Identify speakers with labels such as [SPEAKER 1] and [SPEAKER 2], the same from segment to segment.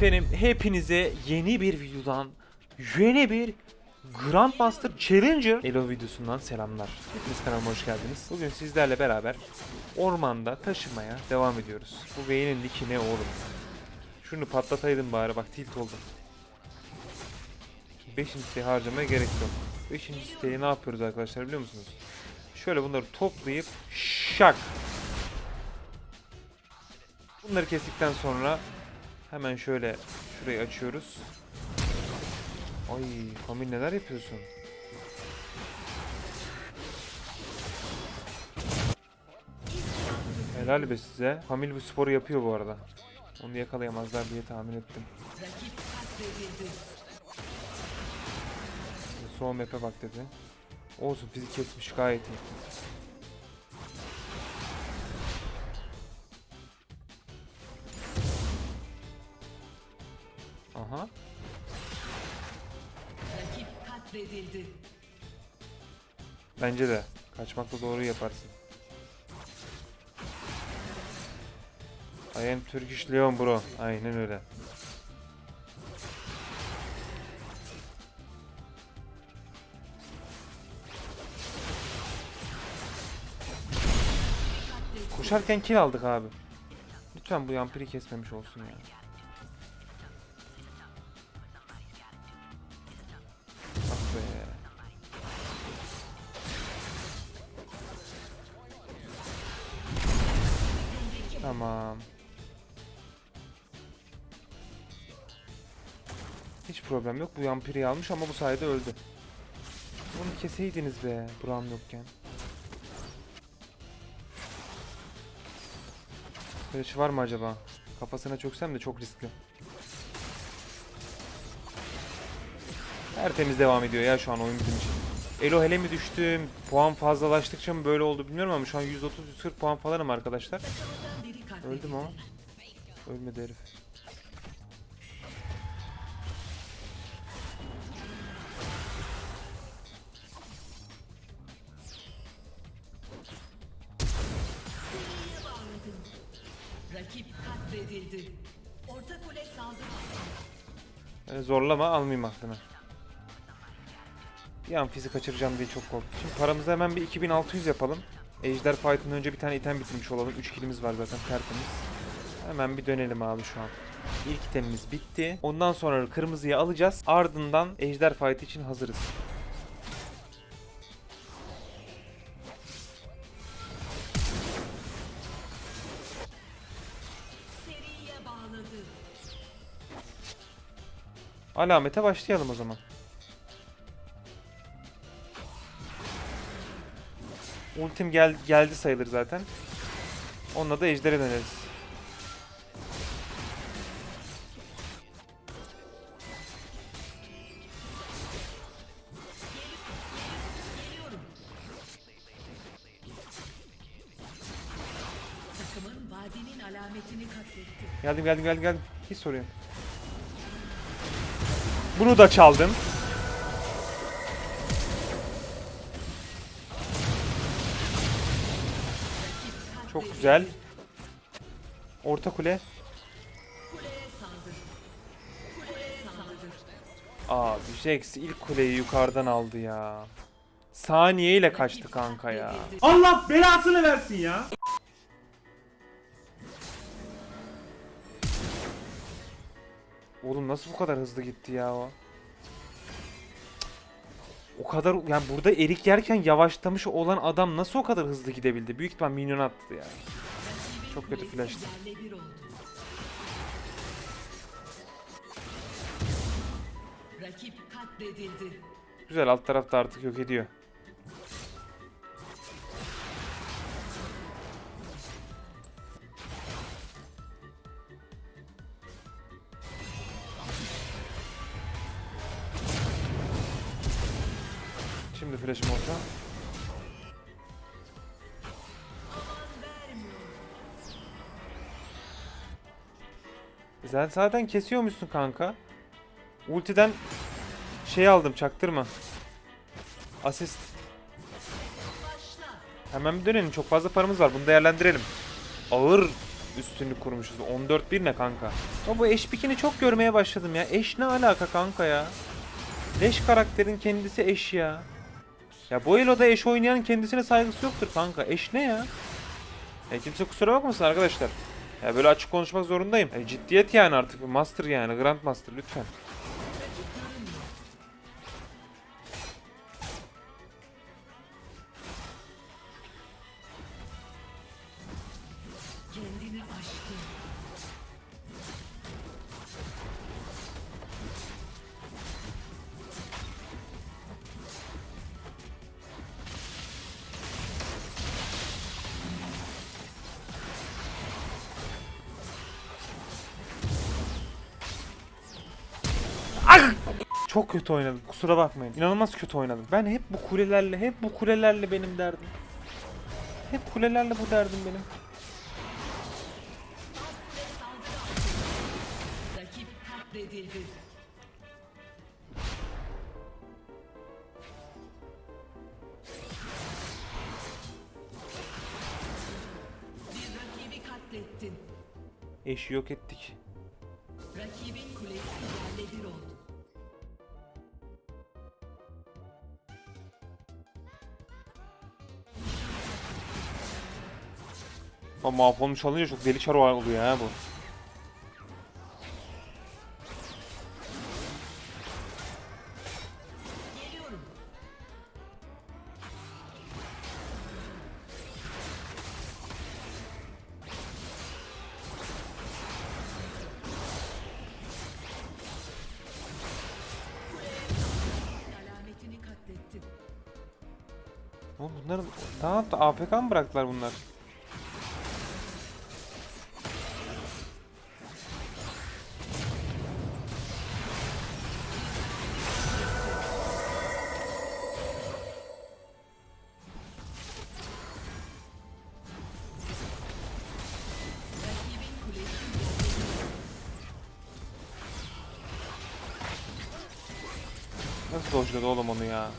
[SPEAKER 1] Efendim hepinize yeni bir videodan yeni bir Grandmaster Challenger Elo videosundan selamlar. Hepiniz kanalıma hoş geldiniz. Bugün sizlerle beraber ormanda taşımaya devam ediyoruz. Bu Vayne'in nicki ne oğlum? Şunu patlataydım bari bak tilt oldum. 5. siteyi harcamaya gerek yok. 5. siteyi ne yapıyoruz arkadaşlar biliyor musunuz? Şöyle bunları toplayıp şak. Bunları kestikten sonra hemen şöyle şurayı açıyoruz. Ay Kamil neler yapıyorsun? Helal be size. Kamil bu sporu yapıyor bu arada. Onu yakalayamazlar diye tahmin ettim. Son map'e bak dedi. Olsun fizik kesmiş gayet iyi.
[SPEAKER 2] Katledildi.
[SPEAKER 1] Bence de. Kaçmakla doğru yaparsın. I am Turkish Leon bro. Aynen öyle. Koşarken kill aldık abi. Lütfen bu yampiri kesmemiş olsun ya. Ah Tamam. Hiç problem yok. Bu yampiri almış ama bu sayede öldü. Bunu keseydiniz be Buram yokken. Flash var mı acaba? Kafasına çöksem de çok riskli. Tertemiz devam ediyor ya şu an oyun bizim için. Elo hele mi düştüm? Puan fazlalaştıkça mı böyle oldu bilmiyorum ama şu an 130-140 puan falanım arkadaşlar. Öldüm ama. Ölmedi herif.
[SPEAKER 2] Rakip katledildi. Orta kule saldırı
[SPEAKER 1] Yani zorlama almayayım aklına. Bir an fizik kaçıracağım diye çok korktum. Şimdi paramızı hemen bir 2600 yapalım. Ejder Fight'ın önce bir tane item bitirmiş olalım. 3 kilimiz var zaten tertemiz. Hemen bir dönelim abi şu an. İlk itemimiz bitti. Ondan sonra kırmızıyı alacağız. Ardından Ejder Fight için hazırız. Alamete başlayalım o zaman. Ultim gel geldi sayılır zaten. Onunla da ejdere döneriz. Geldim geldim geldim geldim. Hiç sorun yok. Bunu da çaldım. Çok güzel. Orta kule. Abi Jax ilk kuleyi yukarıdan aldı ya. Saniyeyle kaçtı kanka ya.
[SPEAKER 3] Allah belasını versin ya.
[SPEAKER 1] Oğlum nasıl bu kadar hızlı gitti ya o? O kadar yani burada erik yerken yavaşlamış olan adam nasıl o kadar hızlı gidebildi? Büyük ihtimal minyon attı ya. Çok kötü flash'tı. Güzel alt tarafta artık yok ediyor. Şimdi flash'ım olsa. Sen zaten kesiyormuşsun kanka. Ultiden şey aldım çaktırma. Asist. Hemen bir dönelim. Çok fazla paramız var. Bunu değerlendirelim. Ağır üstünlük kurmuşuz. 14-1 ne kanka? Ama bu eş pikini çok görmeye başladım ya. Eş ne alaka kanka ya? Eş karakterin kendisi eş ya. Ya bu Elo'da eş oynayan kendisine saygısı yoktur kanka. Eş ne ya? Ya kimse kusura bakmasın arkadaşlar. Ya böyle açık konuşmak zorundayım. Ya ciddiyet yani artık. Master yani. Grand Master lütfen. Çok kötü oynadım. Kusura bakmayın. İnanılmaz kötü oynadım. Ben hep bu kulelerle, hep bu kulelerle benim derdim. Hep kulelerle bu derdim benim. Eşi yok ettik.
[SPEAKER 2] Rakibin kulesi yerle bir oldu.
[SPEAKER 1] Ama mahvolmuş alınca çok deli çar oluyor ha bu. Oğlum bunların ne yaptı? AFK mı bıraktılar bunlar? Nasıl dojladı oğlum onu ya?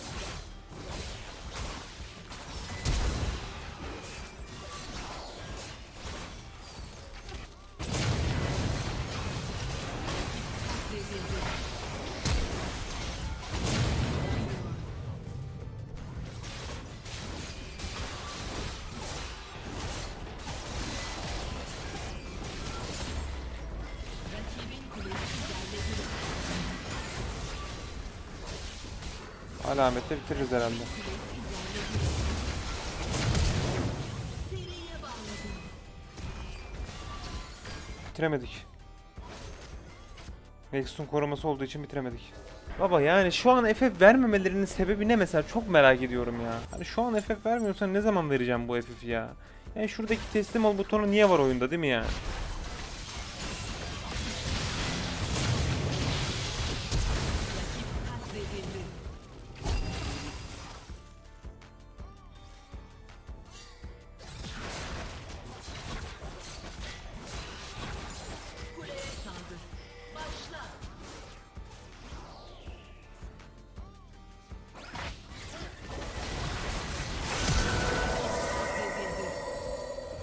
[SPEAKER 1] Alamette bitiririz herhalde. Bitiremedik. Nexus'un koruması olduğu için bitiremedik. Baba yani şu an FF vermemelerinin sebebi ne mesela çok merak ediyorum ya. Hani şu an FF vermiyorsan ne zaman vereceğim bu FF'i ya? Yani şuradaki teslim ol butonu niye var oyunda değil mi ya?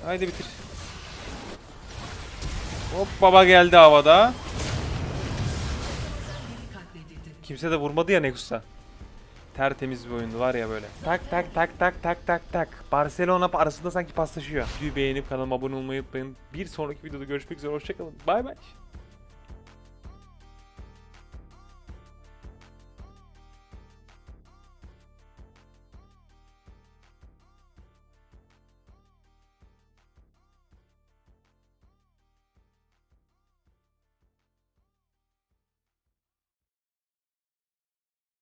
[SPEAKER 1] Haydi bitir. Hop baba geldi havada. Kimse de vurmadı ya Nexus'a. Tertemiz bir oyundu var ya böyle. Tak tak tak tak tak tak tak. Barcelona arasında sanki paslaşıyor. Videoyu beğenip kanalıma abone olmayı unutmayın. Bir sonraki videoda görüşmek üzere. Hoşçakalın. Bay bay.